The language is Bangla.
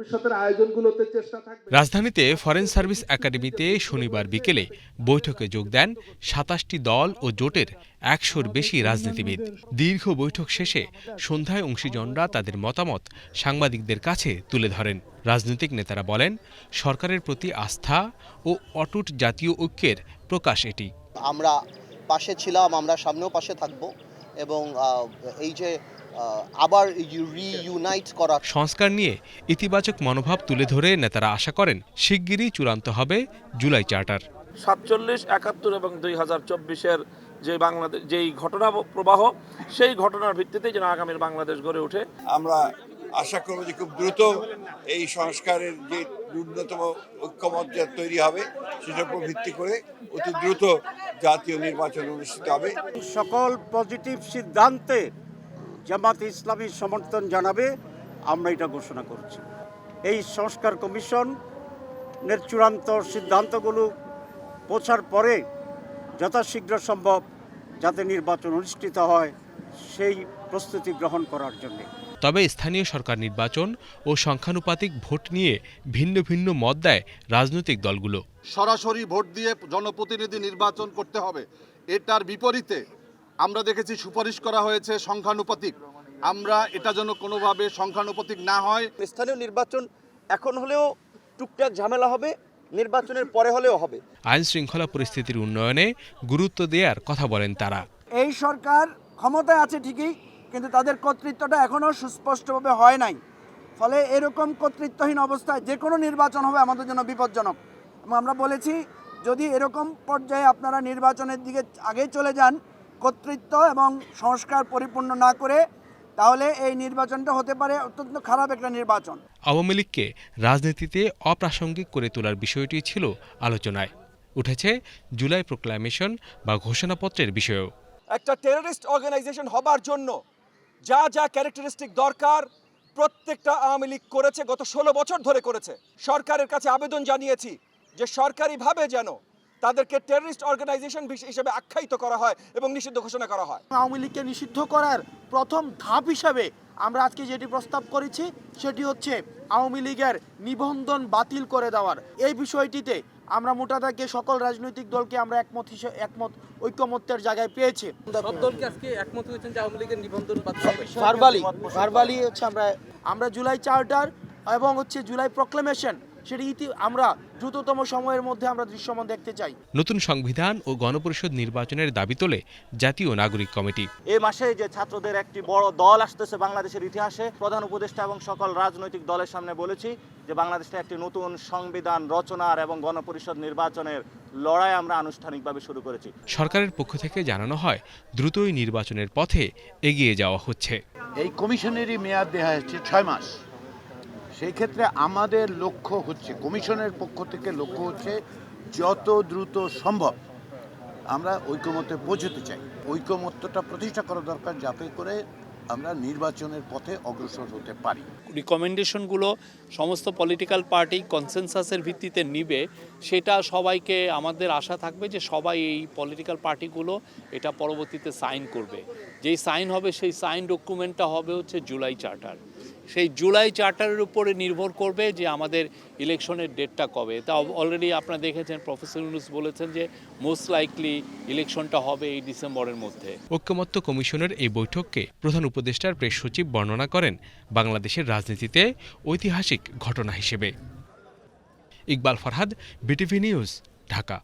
ভবিষ্যতের আয়োজনগুলোতে চেষ্টা থাকবে। রাজধানীতে ফরেন সার্ভিস একাডেমিতে শনিবার বিকেলে বৈঠকে যোগ দেন সাতাশটি দল ও জোটের একশোর বেশি রাজনীতিবিদ। দীর্ঘ বৈঠক শেষে সন্ধ্যায় অংশীজনরা তাদের মতামত সাংবাদিকদের কাছে তুলে ধরেন। রাজনৈতিক নেতারা বলেন সরকারের প্রতি আস্থা ও অটুট জাতীয় ঐক্যের প্রকাশ এটি। আমরা পাশে ছিলাম আমরা সামনেও পাশে থাকব এবং এই যে আবার রিইউনাইট করা। সংস্কার নিয়ে ইতিবাচক মনোভাব তুলে ধরে নেতারা আশা করেন শিগগিরই চূড়ান্ত হবে জুলাই চার্টার। সাতচল্লিশ একাত্তর এবং দুই হাজার চব্বিশের যে বাংলাদেশ যেই ঘটনা প্রবাহ সেই ঘটনার ভিত্তিতে যেন আগামীর বাংলাদেশ গড়ে ওঠে। আমরা আশা করব যে খুব দ্রুত এই সংস্কারের যে ন্যূনতম ঐক্যমত যা তৈরি হবে সেটার উপর ভিত্তি করে অতি দ্রুত জাতীয় নির্বাচন অনুষ্ঠিত হবে। সকল পজিটিভ সিদ্ধান্তে জামাত ইসলামী সমর্থন জানাবে আমরা এটা ঘোষণা করছি। এই সংস্কার কমিশনের চূড়ান্ত সিদ্ধান্তগুলো পৌঁছার পরে যথাশীঘ্র সম্ভব যাতে নির্বাচন অনুষ্ঠিত হয় সেই প্রস্তুতি গ্রহণ করার জন্যে। তবে স্থানীয় সরকার নির্বাচন ও সংখ্যানুপাতিক ভোট নিয়ে ভিন্ন ভিন্ন মত দেয় রাজনৈতিক দলগুলো। সরাসরি ভোট দিয়ে জনপ্রতিনিধি নির্বাচন করতে হবে এটার বিপরীতে আমরা দেখেছি সুপারিশ করা হয়েছে সংখ্যানুপাতিক। আমরা এটা যেন কোনোভাবে সংখ্যানুপাতিক না হয়। স্থানীয় নির্বাচন এখন হলেও টুকটাক ঝামেলা হবে নির্বাচনের পরে হলেও হবে। আইন শৃঙ্খলা পরিস্থিতির উন্নয়নে গুরুত্ব দেওয়ার কথা বলেন তারা। এই সরকার ক্ষমতায় আছে ঠিকই কিন্তু তাদের কর্তৃত্বটা এখনও সুস্পষ্টভাবে হয় নাই। ফলে এরকম কর্তৃত্বহীন অবস্থায় যে কোনো নির্বাচন হবে আমাদের জন্য বিপজ্জনক। এবং আমরা বলেছি যদি এরকম পর্যায়ে আপনারা নির্বাচনের দিকে আগেই চলে যান কর্তৃত্ব এবং সংস্কার পরিপূর্ণ না করে তাহলে এই নির্বাচনটা হতে পারে অত্যন্ত খারাপ একটা নির্বাচন। আওয়ামী লীগকে রাজনীতিতে অপ্রাসঙ্গিক করে তোলার বিষয়টি ছিল আলোচনায়। উঠেছে জুলাই প্রোক্লামেশন বা ঘোষণাপত্রের বিষয়েও। একটা টেররিস্ট অর্গানাইজেশন হবার জন্য যা যা ক্যারেক্টারিস্টিক দরকার প্রত্যেকটা আওয়ামী লীগ করেছে গত ষোলো বছর ধরে করেছে। সরকারের কাছে আবেদন জানিয়েছি যে সরকারিভাবে যেন তাদেরকে টেররিস্ট অর্গানাইজেশন হিসেবে আখ্যায়িত করা হয় এবং নিষিদ্ধ ঘোষণা করা হয়। আওয়ামী লীগকে নিষিদ্ধ করার প্রথম ধাপ হিসাবে আমরা আজকে যেটি প্রস্তাব করেছি সেটি হচ্ছে আওয়ামী লীগের নিবন্ধন বাতিল করে দেওয়ার। এই বিষয়টিতে আমরা মোটা দাগে সকল রাজনৈতিক দলকে আমরা একমত হিসেবে একমত ঐক্যমত্যের জায়গায় পেয়েছি। ভার্বালি ভার্বালি হচ্ছে আমরা আমরা জুলাই চার্টার এবং হচ্ছে জুলাই প্রক্লেমেশন সেটি ইতি আমরা দ্রুততম সময়ের মধ্যে আমরা দৃশ্যমান দেখতে চাই। নতুন সংবিধান ও গণপরিষদ নির্বাচনের দাবি তোলে জাতীয় নাগরিক কমিটি। এ মাসে যে ছাত্রদের একটি বড় দল আসতেছে বাংলাদেশের ইতিহাসে প্রধান উপদেষ্টা এবং সকল রাজনৈতিক দলের সামনে বলেছি যে বাংলাদেশে একটি নতুন সংবিধান রচনার এবং গণপরিষদ নির্বাচনের লড়াই আমরা আনুষ্ঠানিকভাবে শুরু করেছি। সরকারের পক্ষ থেকে জানানো হয় দ্রুতই নির্বাচনের পথে এগিয়ে যাওয়া হচ্ছে। এই কমিশনেরই মেয়াদ দেওয়া হচ্ছে ছয় মাস। সেই ক্ষেত্রে আমাদের লক্ষ্য হচ্ছে, কমিশনের পক্ষ থেকে লক্ষ্য হচ্ছে যত দ্রুত সম্ভব আমরা ঐকমত্যে পৌঁছতে চাই। ঐকমত্যটা প্রতিষ্ঠা করা দরকার যাতে করে আমরা নির্বাচনের পথে অগ্রসর হতে পারি। রিকমেন্ডেশনগুলো সমস্ত পলিটিক্যাল পার্টি কনসেনসাসের ভিত্তিতে নিবে, সেটা সবাইকে, আমাদের আশা থাকবে যে সবাই এই পলিটিক্যাল পার্টিগুলো এটা পরবর্তীতে সাইন করবে। যেই সাইন হবে, সেই সাইন ডকুমেন্টটা হবে হচ্ছে জুলাই চার্টার সেই জুলাই চার্টারের উপরে নির্ভর করবে যে আমাদের ইলেকশনের ডেটটা কবে। তা অলরেডি আপনারা দেখেছেন, প্রফেসর ইউনুস বলেছেন যে মোস্ট লাইকলি ইলেকশনটা হবে এই ডিসেম্বরের মধ্যে। ঐক্যমত্য কমিশনের এই বৈঠককে প্রধান উপদেষ্টার প্রেস সচিব বর্ণনা করেন বাংলাদেশের রাজনীতিতে ঐতিহাসিক ঘটনা হিসেবে। Iqbal Farhad, BTV news, Dhaka.